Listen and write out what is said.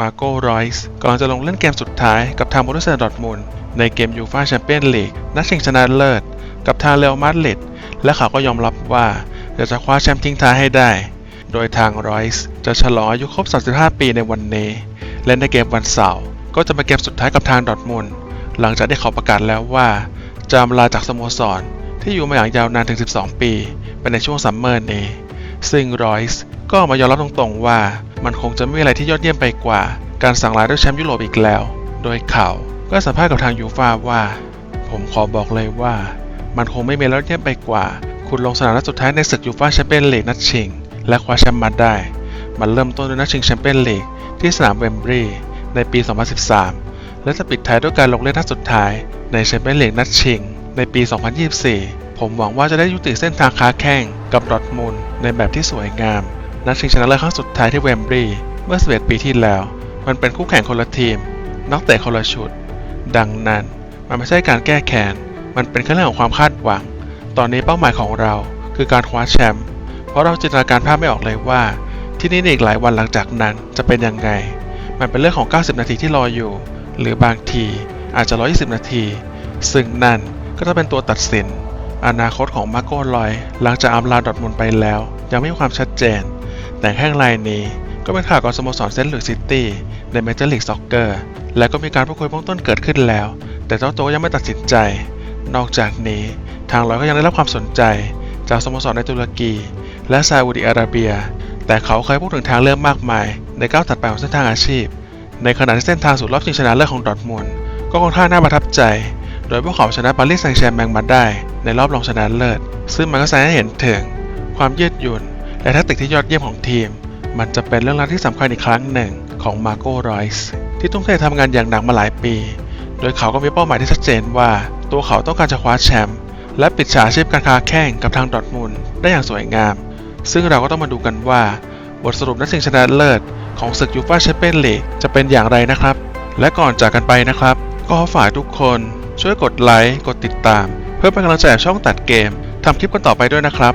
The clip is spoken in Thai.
มาโกรอยส์กำลังจะลงเล่นเกมสุดท้ายกับทางบรูเซียดอร์ทมุนในเกมยูฟ่าแชมเปี้ยนลีกนัดชิงชนะเลิศ กับทางเรอัลมาดริดและเขาก็ยอมรับว่าจะจะคว้าแชมป์ทิ้งท้ายให้ได้ โดยทางรอยส์จะฉลองอายุครบ 35 ปีในวันนี้ และในเกมวันเสาร์ก็จะเป็นเกมสุดท้ายกับทางดอร์ทมุนหลังจากที่เขาประกาศแล้วว่าจะลาจากสโมสร ที่อยู่มาอย่างยาวนานถึง 12 ปีไปในช่วงซัมเมอร์นี้ซึ่งรอยส์ก็มายอมรับตรงๆว่า มันคงจะไม่มีอะไรที่ยอดเยี่ยมไปกว่า การสั่งลาด้วยแชมป์ยุโรปอีกแล้ว โดยเขาก็สัมภาษณ์กับทางยูฟ่าว่า ผมขอบอกเลยว่า มันคงไม่มีแล้วเยี่ยมไปกว่า คุณลงสนามนัดสุดท้ายในศึกยูฟ่าแชมเปี้ยนลีกนัดชิง และคว้าแชมป์มาได้ มันเริ่มต้นด้วยนัดชิงแชมเปี้ยนลีกที่สนามเวมบรีย์ในปี 2013 และจะปิดท้ายด้วยการลงเล่นนัดสุดท้ายในแชมเปี้ยนลีกนัดชิง ในปี 2024 ผมหวังว่าจะได้ยุติเส้นทางค้าแข่งกับดอร์ทมุนในแบบที่สวยงาม นัดชิงชนะเลิศครั้งสุดท้ายที่เวมบรีย์เมื่อ 11 ปีที่แล้ว มันเป็นคู่แข่งคนละทีม นักเตะคนละชุด ดังนั้น มันไม่ใช่การแก้แค้น มันเป็นแค่เรื่องของความคาดหวัง ตอนนี้เป้าหมายของเราคือการคว้าแชมป์ เพราะเราจินตนาการภาพไม่ออกเลยว่า ที่นี่ในอีกหลายวันหลังจากนั้นจะเป็นยังไง มันเป็นเรื่องของ 90 นาทีที่รออยู่ หรือบางทีอาจจะ 120 นาที ซึ่งนั่นก็จะเป็นตัวตัดสิน อนาคตของมาโก้ลอย หลังจากอำลาดอร์ทมุนไปแล้ว ยังไม่มีความชัดเจน แต่แข้งรายนี้ก็เป็นข่าวกับสโมสรเซนต์หลุยส์ซิตี้ในเมเจอร์ลีกซ็อกเกอร์และก็มีการพูดคุยเบื้องต้นเกิดขึ้นแล้ว แต่เจ้าตัวยังไม่ตัดสินใจ นอกจากนี้ทางลอยก็ยังได้รับความสนใจ จากสโมสรในตุรกี และซาอุดิอาระเบีย แต่เขาเคยพูดถึงทางเลือกมากมาย ในก้าวถัดไปของเส้นทางอาชีพ ในขณะที่เส้นทางสู่รอบชิงชนะเลิศของดอร์ทมุนก็ค่อนข้างน่าประทับใจ โดยพวกเขาชนะปารีสแซงต์แชร์แมงมาได้ ในรอบรองชนะเลิศ ซึ่งมันก็แสดงให้เห็นถึง ความยืดหยุ่น และแทคติกที่ยอดเยี่ยมของทีม มันจะเป็นเรื่องราวที่สำคัญอีกครั้งหนึ่งของมาโก้รอยส์ที่ทุ่มเททำงานอย่างหนักมาหลายปี โดยเขาก็มีเป้าหมายที่ชัดเจนว่า ตัวเขาต้องการจะคว้าแชมป์และปิดฉากชีพการค้าแข่งกับทางดอทมุนได้อย่างสวยงาม ซึ่งเราก็ต้องมาดูกันว่า บทสรุปนัดชิงชนะเลิศของศึกยูฟ่าแชมเปี้ยนลีกจะเป็นอย่างไรนะครับ และก่อนจากกันไปนะครับ ก็ขอฝากทุกคนช่วยกดไลค์กดติดตาม เพื่อเป็นกำลังใจช่องตัดเกมทำคลิปกันต่อไปด้วยนะครับ